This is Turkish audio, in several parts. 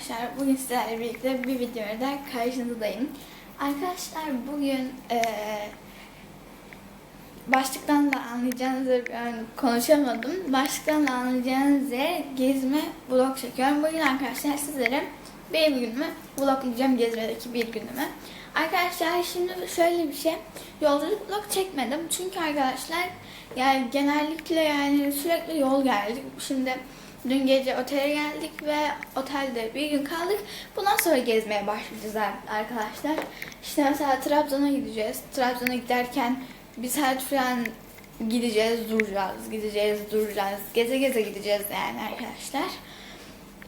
arkadaşlar. Bugün sizlerle birlikte bir videoda karşınızdayım. Arkadaşlar bugün eee başlıktan da anlayacağınız üzere yani konuşamadım. Başlıktan da anlayacağınız üzere gezme vlog çekiyorum. Bugün arkadaşlar sizlere bir günümü vloglayacağım gezmedeki bir günümü. Arkadaşlar şimdi şöyle bir şey. Yolculuk vlog çekmedim. Çünkü arkadaşlar yani genellikle yani sürekli yol geldik. Şimdi dün gece otele geldik ve otelde bir gün kaldık. Bundan sonra gezmeye başlayacağız ar- arkadaşlar. İşte mesela Trabzon'a gideceğiz. Trabzon'a giderken bir saat falan gideceğiz, duracağız, gideceğiz, duracağız. Geze geze gideceğiz yani arkadaşlar.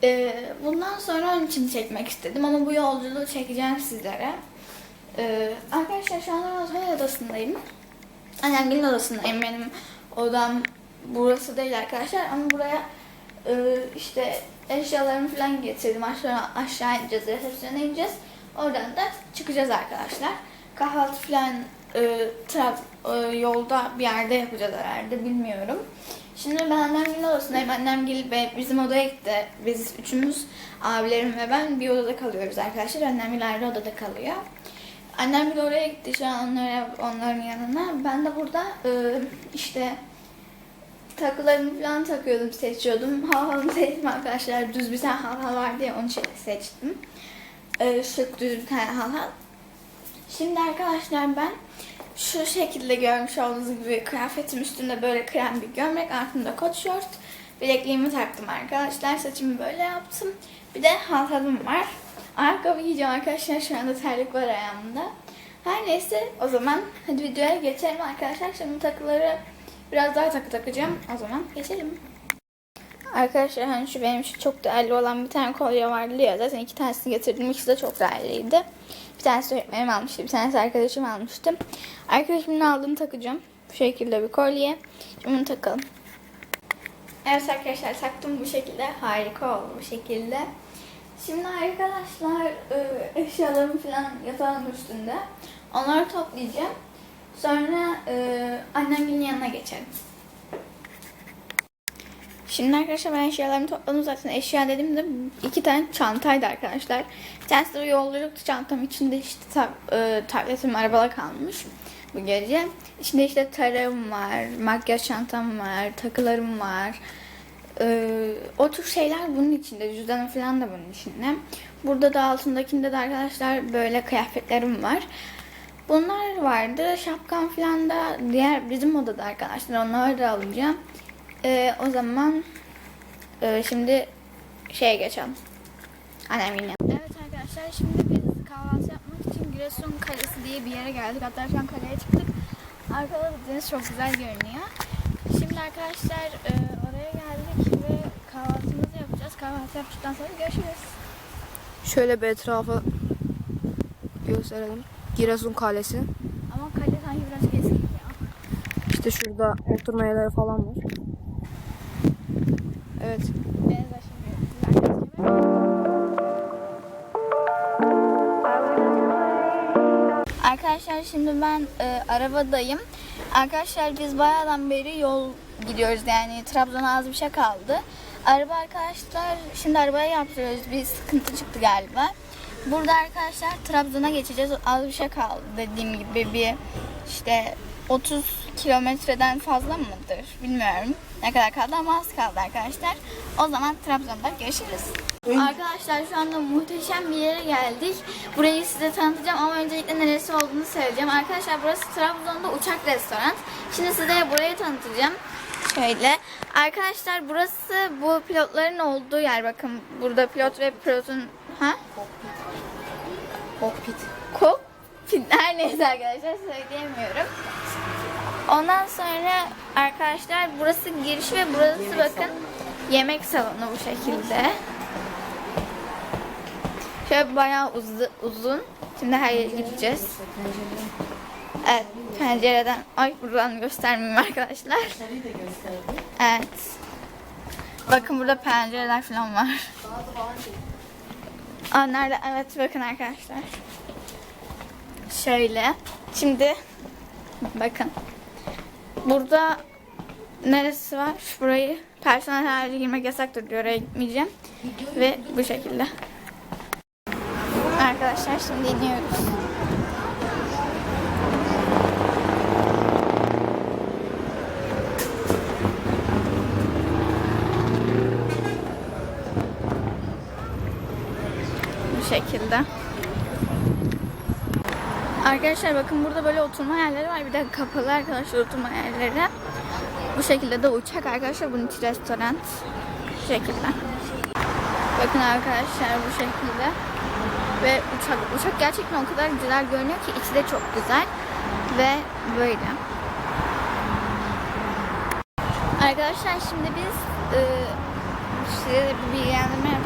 Ee, bundan sonra onun için çekmek istedim ama bu yolculuğu çekeceğim sizlere. Ee, arkadaşlar şu anda otel odasındayım. Annemgilin odasındayım. Benim odam burası değil arkadaşlar ama buraya e, işte eşyalarımı falan getirdim. Aşağı, aşağı ineceğiz, resepsiyona ineceğiz. Oradan da çıkacağız arkadaşlar. Kahvaltı falan e, tra- e, yolda bir yerde yapacağız herhalde bilmiyorum. Şimdi ben annemgilin odasındayım. Annemgil ve bizim odaya gitti. Biz üçümüz abilerim ve ben bir odada kalıyoruz arkadaşlar. Annemgil ayrı odada kalıyor. Annem bile oraya gitti şu an onların yanına. Ben de burada e, işte takılarımı falan takıyordum, seçiyordum. Halhalımı seçtim arkadaşlar. Düz bir tane halhal vardı ya onu se- seçtim. E, şık düz bir tane halhal. Şimdi arkadaşlar ben şu şekilde görmüş olduğunuz gibi kıyafetim üstünde böyle krem bir gömlek, altında kot şort. Bilekliğimi taktım arkadaşlar. Saçımı böyle yaptım. Bir de halhalım var. Ayakkabı giyeceğim arkadaşlar. Şu anda terlik var ayağımda. Her neyse o zaman hadi videoya geçelim arkadaşlar. Şimdi takıları biraz daha takı takacağım. O zaman geçelim. Arkadaşlar hani şu benim şu çok değerli olan bir tane kolye vardı ya. Zaten iki tanesini getirdim. İkisi de çok değerliydi. Bir tanesi öğretmenim almıştı. Bir tanesi arkadaşım almıştı. Arkadaşımın aldığını takacağım. Bu şekilde bir kolye. Şimdi bunu takalım. Evet arkadaşlar taktım bu şekilde. Harika oldu bu şekilde. Şimdi arkadaşlar e, eşyalarımı falan yatağın üstünde. Onları toplayacağım. Sonra e, annemin yanına geçelim. Şimdi arkadaşlar ben eşyalarımı topladım zaten. Eşya dediğim de iki tane çantaydı arkadaşlar. Bir tanesi de yolculuktu çantam içinde işte tab- e, tabletim arabada kalmış bu gece. İçinde işte tarağım var, makyaj çantam var, takılarım var. Ee, o tür şeyler bunun içinde. Cüzdanım falan da bunun içinde. Burada da altındakinde de arkadaşlar böyle kıyafetlerim var. Bunlar vardı. Şapkam falan da diğer bizim odada arkadaşlar. Onları da alacağım. Ee, o zaman e, şimdi şeye geçelim. Annem yine. Evet arkadaşlar şimdi biz kahvaltı yapmak için Giresun Kalesi diye bir yere geldik. Hatta şu an kaleye çıktık. Arkada da deniz çok güzel görünüyor. Şimdi arkadaşlar e, oraya geldik ve kahvaltımızı yapacağız. Kahvaltı yaptıktan sonra görüşürüz. Şöyle bir etrafı gösterelim. Giresun Kalesi. Ama kale sanki biraz eski ya. İşte şurada oturma yerleri falan var. Evet. Deniz aşırı Arkadaşlar şimdi ben e, arabadayım. Arkadaşlar biz bayağıdan beri yol gidiyoruz yani Trabzon'a az bir şey kaldı. Araba arkadaşlar şimdi arabaya yaptırıyoruz. Bir sıkıntı çıktı galiba. Burada arkadaşlar Trabzon'a geçeceğiz. Az bir şey kaldı dediğim gibi bir işte 30 kilometreden fazla mıdır bilmiyorum. Ne kadar kaldı ama az kaldı arkadaşlar. O zaman Trabzon'da görüşürüz. Arkadaşlar şu anda muhteşem bir yere geldik. Burayı size tanıtacağım ama öncelikle neresi olduğunu söyleyeceğim. Arkadaşlar burası Trabzon'da uçak restoran. Şimdi size burayı tanıtacağım. Şöyle. Arkadaşlar burası bu pilotların olduğu yer. Bakın burada pilot ve pilotun... Ha? Kokpit. Kokpit. Her neyse arkadaşlar söyleyemiyorum. Ondan sonra arkadaşlar burası giriş ve burası bakın yemek salonu bu şekilde. Şöyle bayağı uzun, uzun. Şimdi her yere gideceğiz. Evet, pencereden, ay buradan göstermeyeyim arkadaşlar. Evet. Bakın burada pencereler falan var. Aa, nerede? Evet bakın arkadaşlar. Şöyle. Şimdi bakın. Burada neresi var? Burayı personel harici girmek yasaktır diyor. Oraya gitmeyeceğim. Ve bu şekilde. arkadaşlar şimdi iniyoruz. Şekilde. Arkadaşlar bakın burada böyle oturma yerleri var. Bir de kapalı arkadaşlar oturma yerleri. Bu şekilde de uçak arkadaşlar. Bunun için restoran. Bu şekilde. Bakın arkadaşlar bu şekilde. Ve uçak, uçak gerçekten o kadar güzel görünüyor ki içi de çok güzel. Ve böyle. Arkadaşlar şimdi biz e, size bir bilgilendirme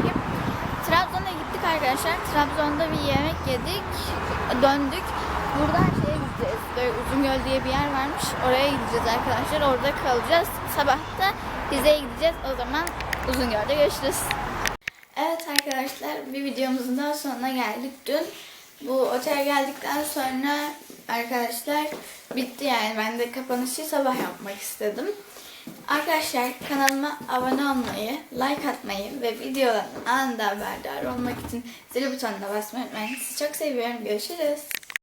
arkadaşlar. Trabzon'da bir yemek yedik. Döndük. Buradan şeye gideceğiz. Böyle Uzungöl diye bir yer varmış. Oraya gideceğiz arkadaşlar. Orada kalacağız. Sabah da Rize'ye gideceğiz. O zaman Uzungöl'de görüşürüz. Evet arkadaşlar bir videomuzun daha sonuna geldik. Dün bu otel geldikten sonra arkadaşlar bitti yani. Ben de kapanışı sabah yapmak istedim. Arkadaşlar kanalıma abone olmayı, like atmayı ve videolardan anında haberdar olmak için zil butonuna basmayı unutmayın. Sizi çok seviyorum. Görüşürüz.